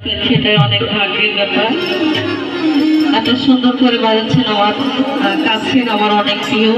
সেটাই অনেক ভাগ্যের ব্যাপার। এত সুন্দর করে বাজাচ্ছেন আমার কাছেন কাছের আমার অনেক প্রিয়।